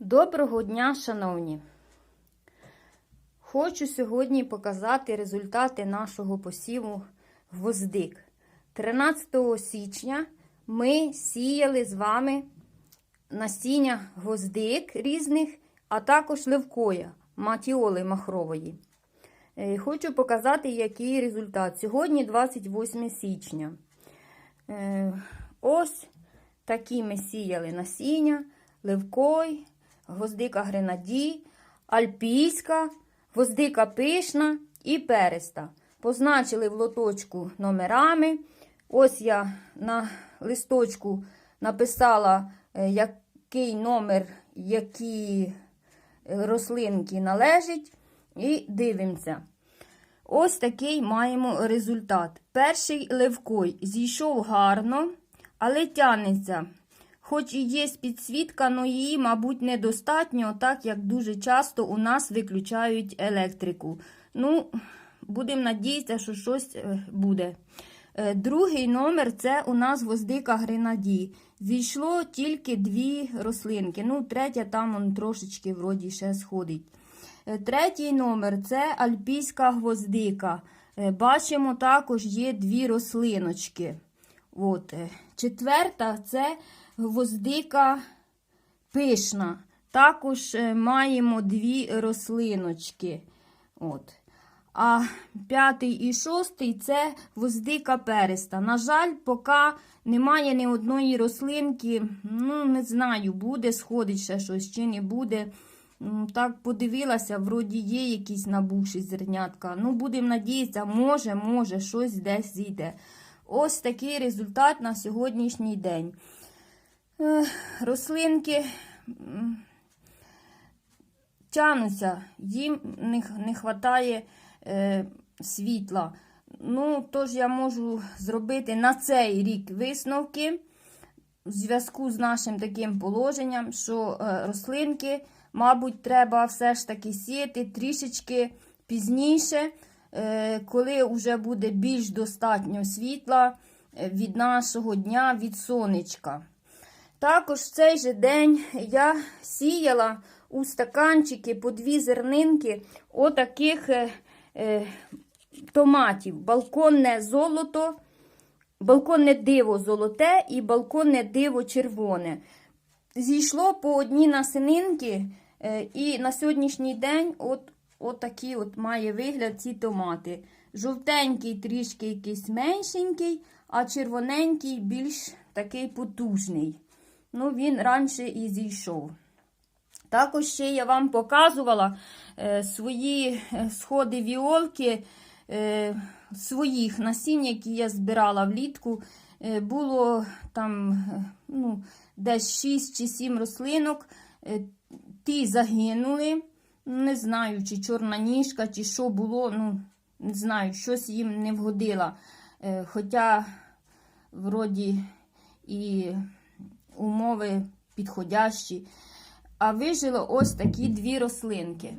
Доброго дня, шановні! Хочу сьогодні показати результати нашого посіву гвоздик. 13 січня ми сіяли з вами насіння гвоздик різних, а також левкоя, матіоли махрової. Е, Хочу показати, який результат. Сьогодні 28 січня. Е, Ось такі ми сіяли насіння, левкой, гвоздика гренаді, альпійська, гвоздика пишна і переста. Позначили в лоточку номерами. Ось я на листочку написала, е, який номер, які рослинки належить, і дивимося. Ось такий маємо результат. Перший левкой зійшов гарно, але тянеться. Хоч і є підсвітка, але її, мабуть, недостатньо, так як дуже часто у нас виключають електрику. Ну, будемо надіятися, що щось е, буде. Е, Другий номер це у нас гвоздика гренаді. Зійшло тільки дві рослинки. Ну, третя там он трошечки вроді ще сходить. Е, Третій номер це альпійська гвоздика. Бачимо, також є дві рослиночки. От. Четверта це гвоздика пишна. Також е, маємо дві рослиночки. От. А п'ятий і шостий це гвоздика переста. На жаль, поки немає ні одної рослинки, ну, не знаю, буде сходить ще щось чи не буде. Так подивилася, вроді є якісь набувші зернятка. Ну, будемо надіятися, може, може, щось десь зійде. Ось такий результат на сьогоднішній день. Рослинки тянуться, їм не, вистачає е, світла. Ну, тож я можу зробити на цей рік висновки в зв'язку з нашим таким положенням, що е, рослинки, мабуть, треба все ж таки сіяти трішечки пізніше, е, коли вже буде більш достатньо світла від нашого дня, від сонечка. Також в цей же день я сіяла у стаканчики по дві зернинки отаких е, е, томатів. Балконне золото, балконне диво золоте і балконне диво червоне. Зійшло по одній насининки, е, і на сьогоднішній день от, от такий от має вигляд ці томати. Жовтенький трішки якийсь меншенький, а червоненький більш такий потужний. Ну, він раніше і зійшов. Також ще я вам показувала е, свої е, сходи віолки е, своїх насінь, які я збирала влітку. Е, було там е, ну, десь 6 чи 7 рослинок. Е, ті загинули. Не знаю, чи чорна ніжка, чи що було. ну, Не знаю, щось їм не вгодило. Е, хоча, вроді, і умови підходящі. А вижило ось такі дві рослинки.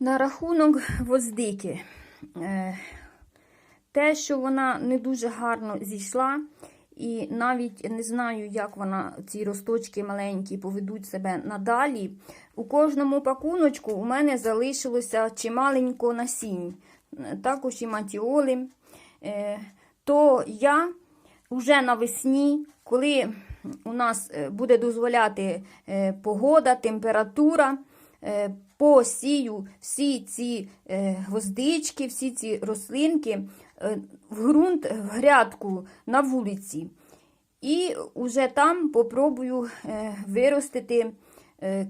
На рахунок гвоздики. Е, Те, що вона не дуже гарно зійшла, і навіть не знаю, як вона, ці росточки маленькі, поведуть себе надалі. У кожному пакуночку у мене залишилося чималенько насінь, також і матіоли. Е, То я вже навесні, коли у нас е, буде дозволяти е, погода, температура, е, посію всі ці гвоздички, всі ці рослинки в ґрунт, в грядку на вулиці. І вже там попробую виростити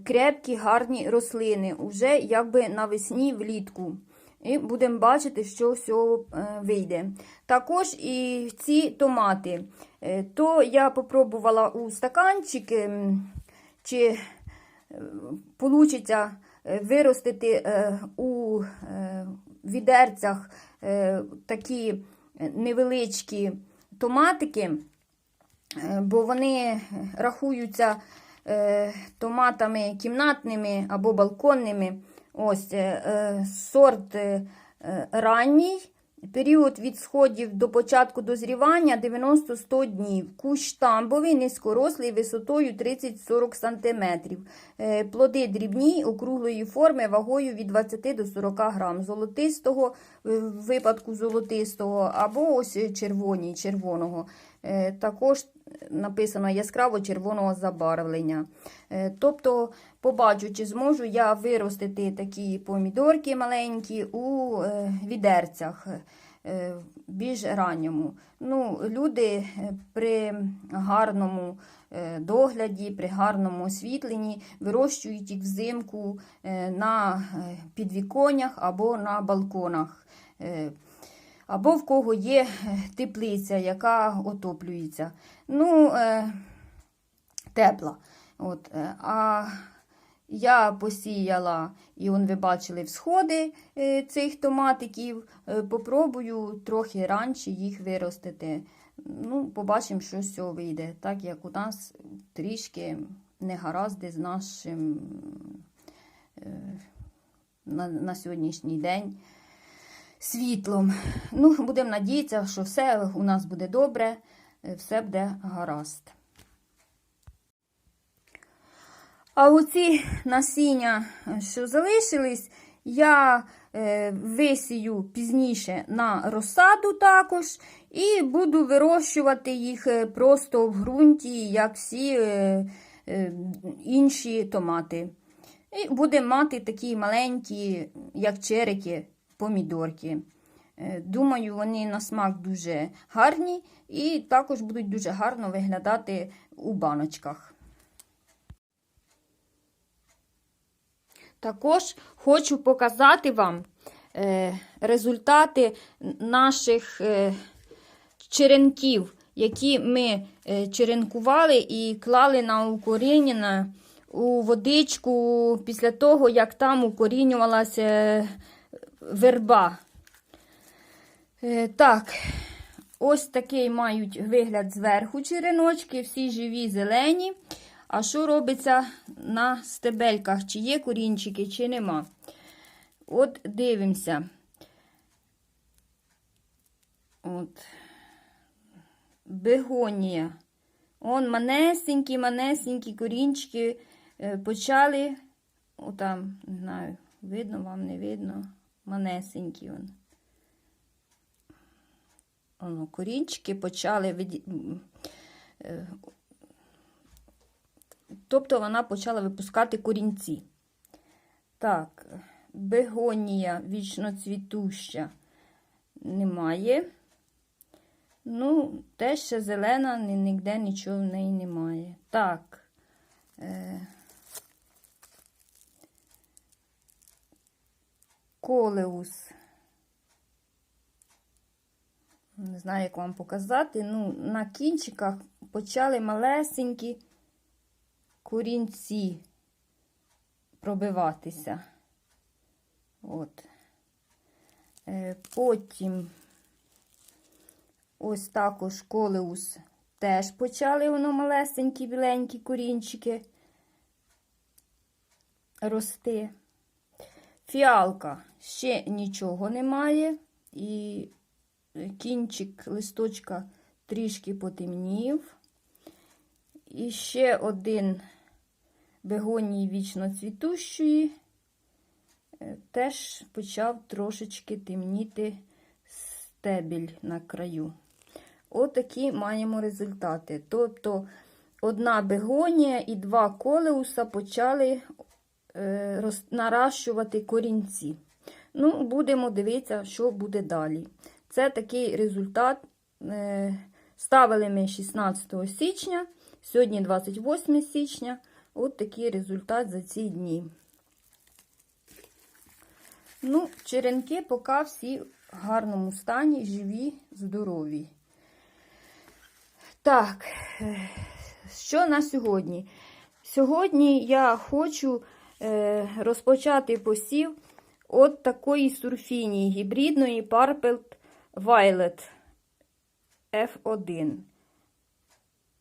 крепкі, гарні рослини, уже якби навесні влітку. І будемо бачити, що з цього е, вийде. Також і ці томати. Е, То я попробувала у стаканчик, чи вийде виростити е, у е, відерцях такі невеличкі томатики, бо вони рахуються томатами кімнатними або балконними. Ось е, е, сорт е, ранній, Період від сходів до початку дозрівання 90-100 днів. Кущ тамбовий, низькорослий, висотою 30-40 см. Плоди дрібні, округлої форми, вагою від 20 до 40 грам. Золотистого, в випадку золотистого, або ось червоні, червоного. Також написано яскраво червоного забарвлення. Е, Тобто, побачу, чи зможу я виростити такі помідорки маленькі у е, відерцях е, більш ранньому. Ну, люди при гарному догляді, при гарному освітленні вирощують їх взимку на підвіконнях або на балконах. Або в кого є е, теплиця, яка отоплюється. Ну, е, тепла. От, е, а я посіяла, і он, ви бачили всходи цих томатиків. Попробую трохи раніше їх виростити. Ну, побачимо, що з цього вийде. Так як у нас трішки негаразди з нашим на, на сьогоднішній день світлом. Ну, будемо надіятися, що все у нас буде добре, е, все буде гаразд. А оці насіння, що залишились, я е, висію пізніше на розсаду також, і буду вирощувати їх е, просто в ґрунті, як всі інші томати. І будемо мати такі маленькі, як черики, помідорки. Е, Думаю, вони на смак дуже гарні і також будуть дуже гарно виглядати у баночках. Також хочу показати вам е, результати наших е, черенків, які ми черенкували і клали на укорінення у водичку після того, як там укорінювалася верба. Е, так, ось такий мають вигляд зверху череночки, всі живі, зелені. А що робиться на стебельках? Чи є корінчики, чи нема? От дивимося. От. Бегонія. Он манесенькі, манесенькі корінчики е, почали. Отам, не знаю, видно вам, не видно. Манесенькі. Он. Оно, корінчики почали від... е, Тобто вона почала випускати корінці. Так, бегонія вічно цвітуща немає. Ну, теж ще зелена, ні- ніде нічого в неї немає. Так. Е, колеус. Не знаю, як вам показати. Ну, на кінчиках почали малесенькі корінці пробиватися. От. Е, Потім ось також колеус теж почали воно малесенькі біленькі корінчики рости. Фіалка ще нічого немає, і кінчик листочка трішки потемнів. І ще один бегонії вічно цвітущої е, теж почав трошечки темніти стебель на краю. Отакі маємо результати. Тобто одна бегонія і два колеуса почали е, наращувати корінці. Ну, будемо дивитися, що буде далі. Це такий результат. Е, ставили ми 16 січня, сьогодні 28 січня. От такий результат за ці дні. Ну, черенки поки всі в гарному стані, живі, здорові. Так, е, що на сьогодні? Сьогодні я хочу е, розпочати посів от такої сурфінії гібридної Purple Violet F1.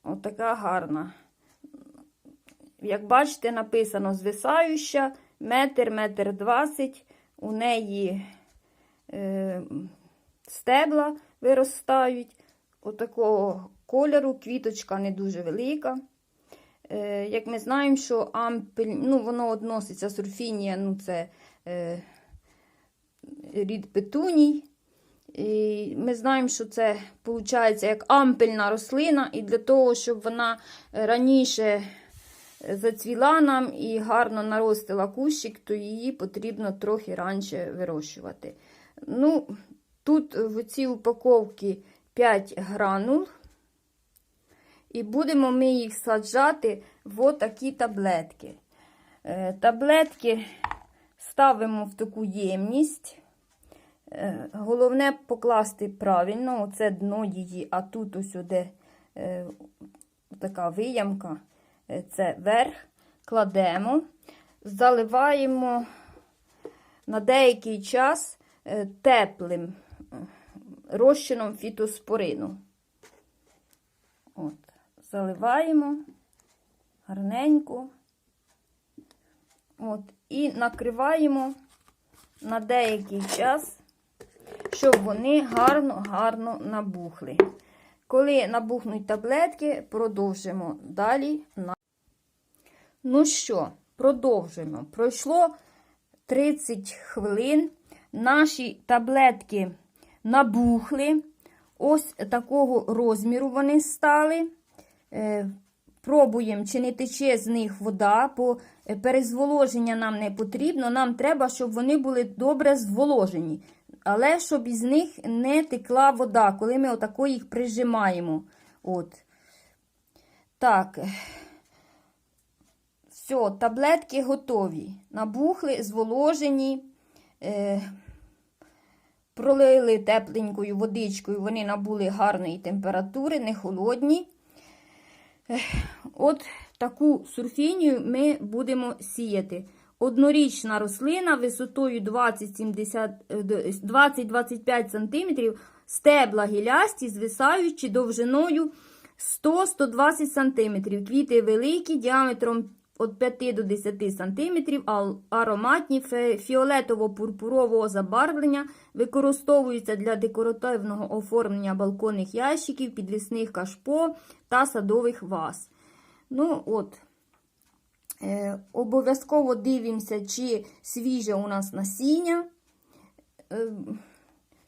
От така гарна. Як бачите, написано звисающа, метр, метр двадцять. У неї е, стебла виростають. Отакого кольору, квіточка не дуже велика. Е, як ми знаємо, що ампель, ну, воно відноситься сурфінія, ну, це е, рід петуній. І ми знаємо, що це виходить як ампельна рослина, і для того, щоб вона раніше зацвіла нам і гарно наростила кущик, то її потрібно трохи раніше вирощувати. Ну, Тут в цій упаковці 5 гранул. І будемо ми їх саджати в отакі таблетки. Е, Таблетки ставимо в таку ємність. Е, Головне покласти правильно, оце дно її, а тут ось де е, така виямка, е, це верх, кладемо, заливаємо на деякий час теплим розчином фітоспорину. От, заливаємо гарненько. От, і накриваємо на деякий час, щоб вони гарно-гарно набухли. Коли набухнуть таблетки, продовжимо далі. Ну що, продовжуємо. Пройшло 30 хвилин. Наші таблетки набухли. Ось такого розміру вони стали. Е, Пробуємо, чи не тече з них вода, е, перезволоження нам не потрібно. Нам треба, щоб вони були добре зволожені. Але щоб із них не текла вода, коли ми отако їх прижимаємо. От. Так. Все, таблетки готові. Набухли, зволожені. Е, пролили тепленькою водичкою, вони набули гарної температури, не холодні. Ех, От таку сурфінію ми будемо сіяти. Однорічна рослина висотою 20-25 см, стебла гілясті, звисаючи довжиною 100-120 см. Квіти великі, діаметром від 5 до 10 см, ароматні фіолетово-пурпурового забарвлення, використовуються для декоративного оформлення балконних ящиків, підвісних кашпо та садових ваз. Ну, от, е, обов'язково дивимося, чи свіже у нас насіння, е,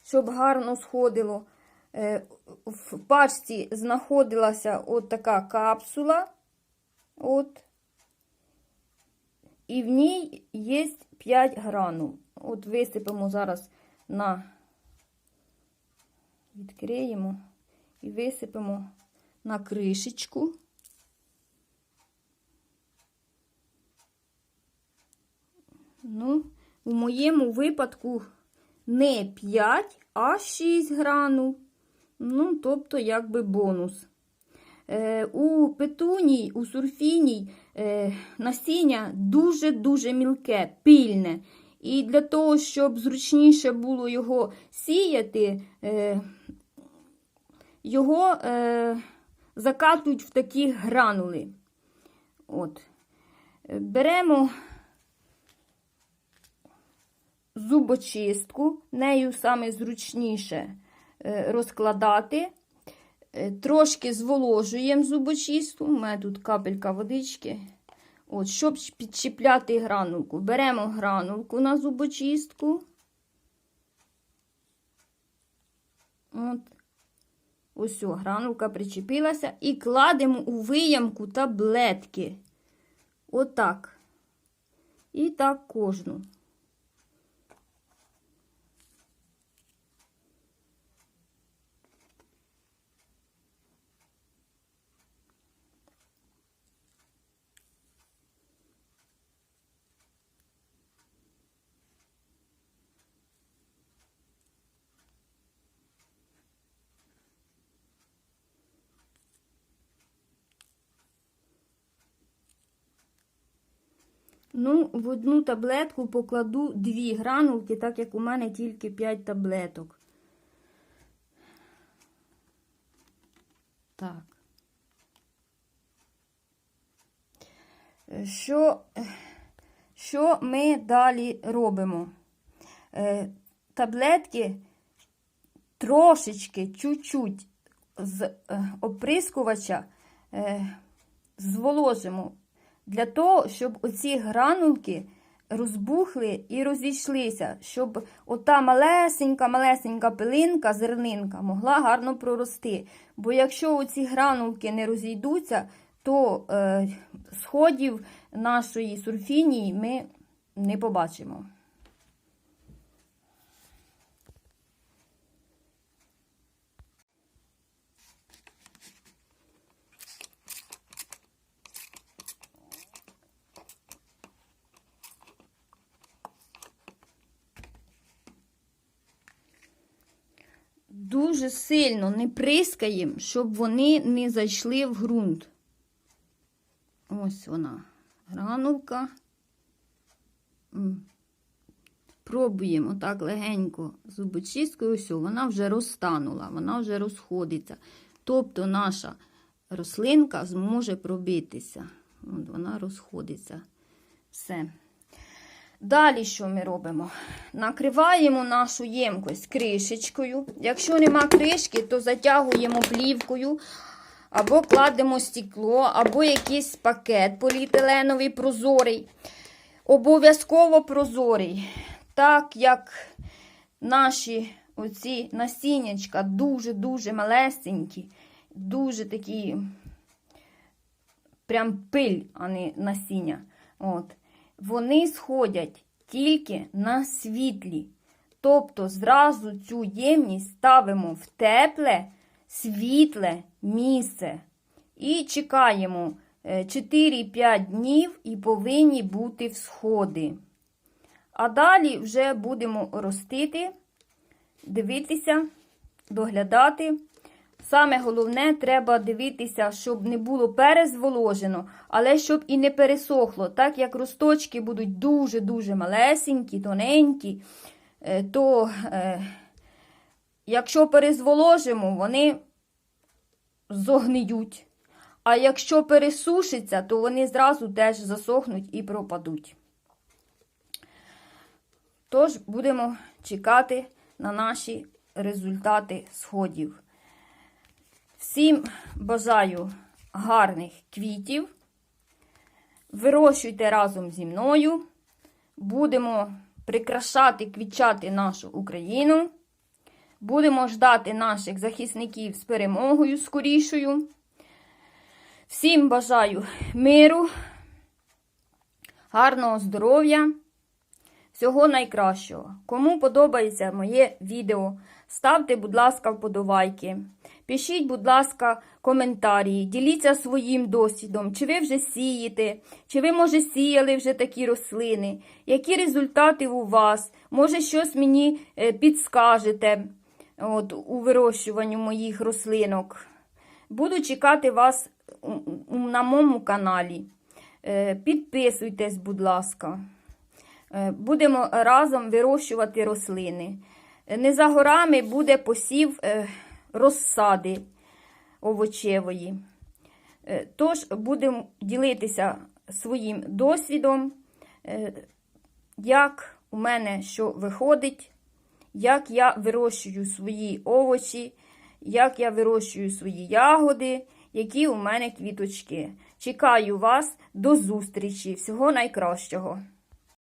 щоб гарно сходило. Е, в пачці знаходилася от така капсула. От. І в ній є 5 гранул. От висипемо зараз на відкриємо і висипемо на кришечку. Ну, у моєму випадку не 5, а 6 гранул. Ну, тобто, якби бонус. Е, у петуній, у сурфіній е, насіння дуже-дуже мілке, пильне. І для того, щоб зручніше було його сіяти, е, його е, закатують в такі гранули. От. Беремо зубочистку, нею саме зручніше е, розкладати. Е, Трошки зволожуємо зубочистку. У мене тут капелька водички. От, щоб підчіпляти гранулку. Беремо гранулку на зубочистку. От. Ось гранулка причепилася. І кладемо у виямку таблетки. Отак. І так кожну. Ну, в одну таблетку покладу дві гранулки, так як у мене тільки 5 таблеток. Так. Що, що ми далі робимо? Е, Таблетки трошечки, чуть-чуть з е, оприскувача е, зволожимо для того, щоб оці гранулки розбухли і розійшлися, щоб ота малесенька-малесенька пилинка, зернинка могла гарно прорости. Бо якщо оці гранулки не розійдуться, то е, сходів нашої сурфінії ми не побачимо. Дуже сильно не прискаємо, щоб вони не зайшли в ґрунт. Ось вона, гранулка. Пробуємо так легенько зубочисткою, все, вона вже розтанула, вона вже розходиться. Тобто наша рослинка зможе пробитися. От вона розходиться. Все. Далі що ми робимо? Накриваємо нашу ємкость кришечкою. Якщо нема кришки, то затягуємо плівкою, або кладемо стекло, або якийсь пакет поліетиленовий прозорий. Обов'язково прозорий. Так як наші оці насіннячка дуже-дуже малесенькі, дуже такі прям пиль, а не насіння. От. Вони сходять тільки на світлі. Тобто зразу цю ємність ставимо в тепле, світле місце. І чекаємо е, 4-5 днів і повинні бути всходи. А далі вже будемо ростити, дивитися, доглядати. Саме головне, треба дивитися, щоб не було перезволожено, але щоб і не пересохло. Так як росточки будуть дуже-дуже малесенькі, тоненькі, е, то е, якщо перезволожимо, вони зогниють. А якщо пересушиться, то вони зразу теж засохнуть і пропадуть. Тож будемо чекати на наші результати сходів. Всім бажаю гарних квітів. Вирощуйте разом зі мною. Будемо прикрашати, квітчати нашу Україну. Будемо ждати наших захисників з перемогою скорішою. Всім бажаю миру, гарного здоров'я, всього найкращого. Кому подобається моє відео, ставте, будь ласка, вподобайки. Пишіть, будь ласка, коментарі, діліться своїм досвідом, чи ви вже сієте, чи ви, може, сіяли вже такі рослини, які результати у вас, може, щось мені е, підскажете от, у вирощуванні моїх рослинок. Буду чекати вас на моєму каналі. Е, Підписуйтесь, будь ласка. Е, Будемо разом вирощувати рослини. Не за горами буде посів розсади овочевої. Е, Тож будемо ділитися своїм досвідом, е, як у мене що виходить, як я вирощую свої овочі, як я вирощую свої ягоди, які у мене квіточки. Чекаю вас до зустрічі. Всього найкращого!